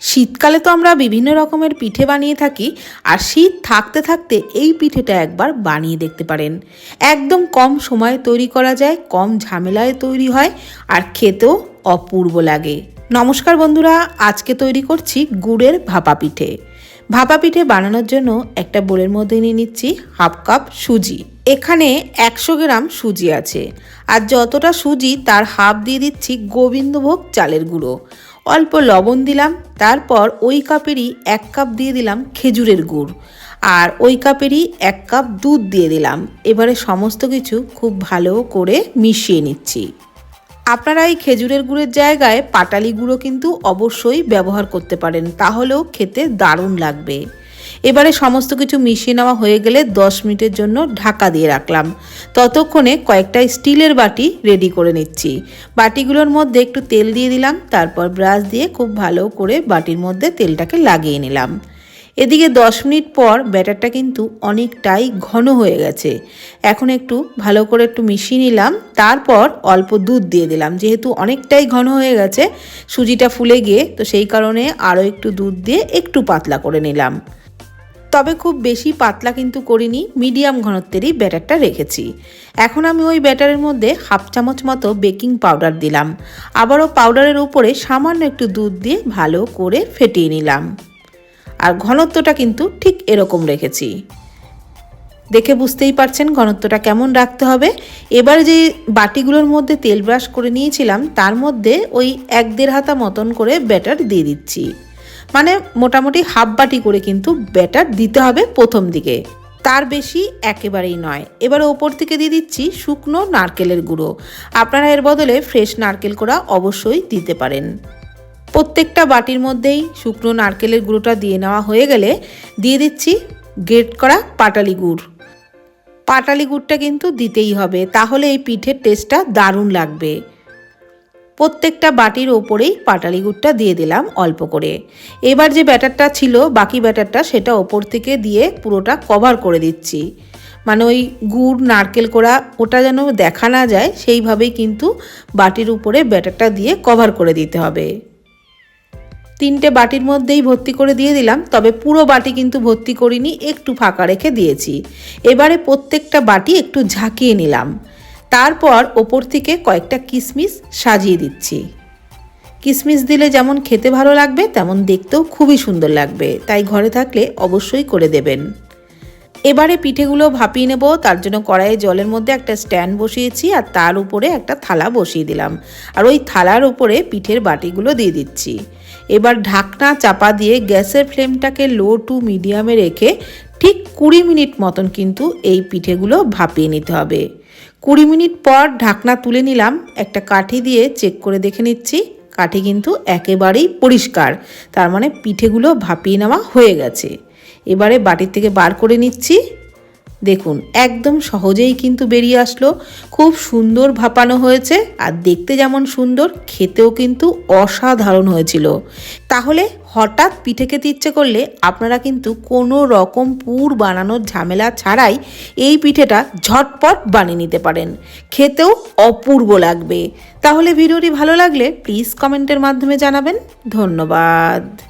শীতকালে তো আমরা বিভিন্ন রকমের পিঠে বানিয়ে থাকি, আর শীত থাকতে থাকতে এই পিঠেটা একবার বানিয়ে দেখতে পারেন। একদম কম সময়ে তৈরি করা যায়, কম ঝামেলায় তৈরি হয়, আর খেতেও অপূর্ব লাগে। নমস্কার বন্ধুরা, আজকে তৈরি করছি গুড়ের ভাপা পিঠে। ভাপা পিঠে বানানোর জন্য একটা বোলের মধ্যে নিয়ে নিচ্ছি হাফ কাপ সুজি। এখানে একশো গ্রাম সুজি আছে। আর যতটা সুজি, তার হাফ দিয়ে দিচ্ছি গোবিন্দভোগ চালের গুঁড়ো। অল্প লবণ দিলাম, তারপর ওই কাপেরই এক কাপ দিয়ে দিলাম খেজুরের গুড়। আর ওই কাপেরই এক কাপ দুধ দিয়ে দিলাম। এবারে সমস্ত কিছু খুব ভালো করে মিশিয়ে নিচ্ছি। আপনারা এই খেজুরের গুড়ের জায়গায় পাটালি গুঁড়ো কিন্তু অবশ্যই ব্যবহার করতে পারেন। তাহলেও খেতে দারুণ লাগবে। এবারে সমস্ত কিছু মিশিয়ে নেওয়া হয়ে গেলে দশ মিনিটের জন্য ঢাকা দিয়ে রাখলাম। ততক্ষণে কয়েকটা স্টিলের বাটি রেডি করে নিচ্ছি। বাটিগুলোর মধ্যে একটু তেল দিয়ে দিলাম, তারপর ব্রাশ দিয়ে খুব ভালো করে বাটির মধ্যে তেলটাকে লাগিয়ে নিলাম। এদিকে দশ মিনিট পর ব্যাটারটা কিন্তু অনেকটাই ঘন হয়ে গেছে। এখন একটু ভালো করে একটু মিশিয়ে নিলাম, তারপর অল্প দুধ দিয়ে দিলাম। যেহেতু অনেকটাই ঘন হয়ে গেছে, সুজিটা ফুলে গিয়ে, তো সেই কারণে আরও একটু দুধ দিয়ে একটু পাতলা করে নিলাম। তবে খুব বেশি পাতলা কিন্তু করিনি মিডিয়াম ঘনত্বেরই ব্যাটারটা রেখেছি। এখন আমি ওই ব্যাটারের মধ্যে হাফ চামচ মতো বেকিং পাউডার দিলাম। আবারও পাউডারের উপরে সামান্য একটু দুধ দিয়ে ভালো করে ফেটিয়ে নিলাম। আর ঘনত্বটা কিন্তু ঠিক এরকম রেখেছি। দেখে বুঝতেই পারছেন ঘনত্বটা কেমন রাখতে হবে। এবার যে বাটিগুলোর মধ্যে তেল ব্রাশ করে নিয়েছিলাম, তার মধ্যে ওই এক দেড় হাতা মতন করে ব্যাটার দিয়ে দিচ্ছি। মানে মোটামুটি হাফ বাটি করে কিন্তু ব্যাটার দিতে হবে প্রথম দিকে। তার বেশি একেবারেই নয়। এবার ওপর থেকে দিয়ে দিচ্ছি শুকনো নারকেলের গুঁড়ো। আপনারা এর বদলে ফ্রেশ নারকেল কোড়া অবশ্যই দিতে পারেন। প্রত্যেকটা বাটির মধ্যেই শুকনো নারকেলের গুঁড়োটা দিয়ে নেওয়া হয়ে গেলে দিয়ে দিচ্ছি গ্রেট করা পাটালি গুড়। পাটালি গুড়টা কিন্তু দিতেই হবে। তাহলে এই পিঠের টেস্টটা দারুণ লাগবে। প্রত্যেকটা বাটির ওপরেই পাটালি গুড়টা দিয়ে দিলাম অল্প করে। এবার যে ব্যাটারটা ছিল, বাকি ব্যাটারটা সেটা ওপর থেকে দিয়ে পুরোটা কভার করে দিচ্ছি। মানে ওই গুড়, নারকেল কোড়া ওটা যেন দেখা না যায়, সেইভাবেই কিন্তু বাটির উপরে ব্যাটারটা দিয়ে কভার করে দিতে হবে। তিনটে বাটির মধ্যেই ভর্তি করে দিয়ে দিলাম, তবে পুরো বাটি কিন্তু ভর্তি করিনি, একটু ফাঁকা রেখে দিয়েছি। এবারে প্রত্যেকটা বাটি একটু ঝাঁকিয়ে নিলাম। তারপর ওপর থেকে কয়েকটা কিশমিশ সাজিয়ে দিচ্ছি। কিশমিশ দিলে যেমন খেতে ভালো লাগবে, তেমন দেখতেও খুবই সুন্দর লাগবে। তাই ঘরে থাকলে অবশ্যই করে দেবেন। এবারে পিঠেগুলো ভাপিয়ে নেব। তার জন্য কড়াইয়ে জলের মধ্যে একটা স্ট্যান্ড বসিয়েছি আর তার উপরে একটা থালা বসিয়ে দিলাম। আর ওই থালার উপরে পিঠের বাটিগুলো দিয়ে দিচ্ছি। এবার ঢাকনা চাপা দিয়ে গ্যাসের ফ্লেমটাকে লো টু মিডিয়ামে রেখে ঠিক কুড়ি মিনিট মতন কিন্তু এই পিঠেগুলো ভাপিয়ে নিতে হবে। কুড়ি মিনিট পর ঢাকনা তুলে নিলাম, একটা কাঠি দিয়ে চেক করে দেখে নিচ্ছি। কাঠি কিন্তু একেবারেই পরিষ্কার, তার মানে পিঠেগুলো ভাপিয়ে নেওয়া হয়ে গেছে। এবারে বাটির থেকে বার করে নিচ্ছি। দেখুন, একদম সহজেই কিন্তু বেরিয়ে আসলো। খুব সুন্দর ভাপানো হয়েছে আর দেখতে যেমন সুন্দর, খেতেও কিন্তু অসাধারণ হয়েছিল। তাহলে হঠাৎ পিঠে খেতে ইচ্ছে করলে আপনারা কিন্তু কোনো রকম পুর বানানোর ঝামেলা ছাড়াই এই পিঠেটা ঝটপট বানিয়ে নিতে পারেন। খেতেও অপূর্ব লাগবে। তাহলে ভিডিওটি ভালো লাগলে প্লিজ কমেন্টের মাধ্যমে জানাবেন। ধন্যবাদ।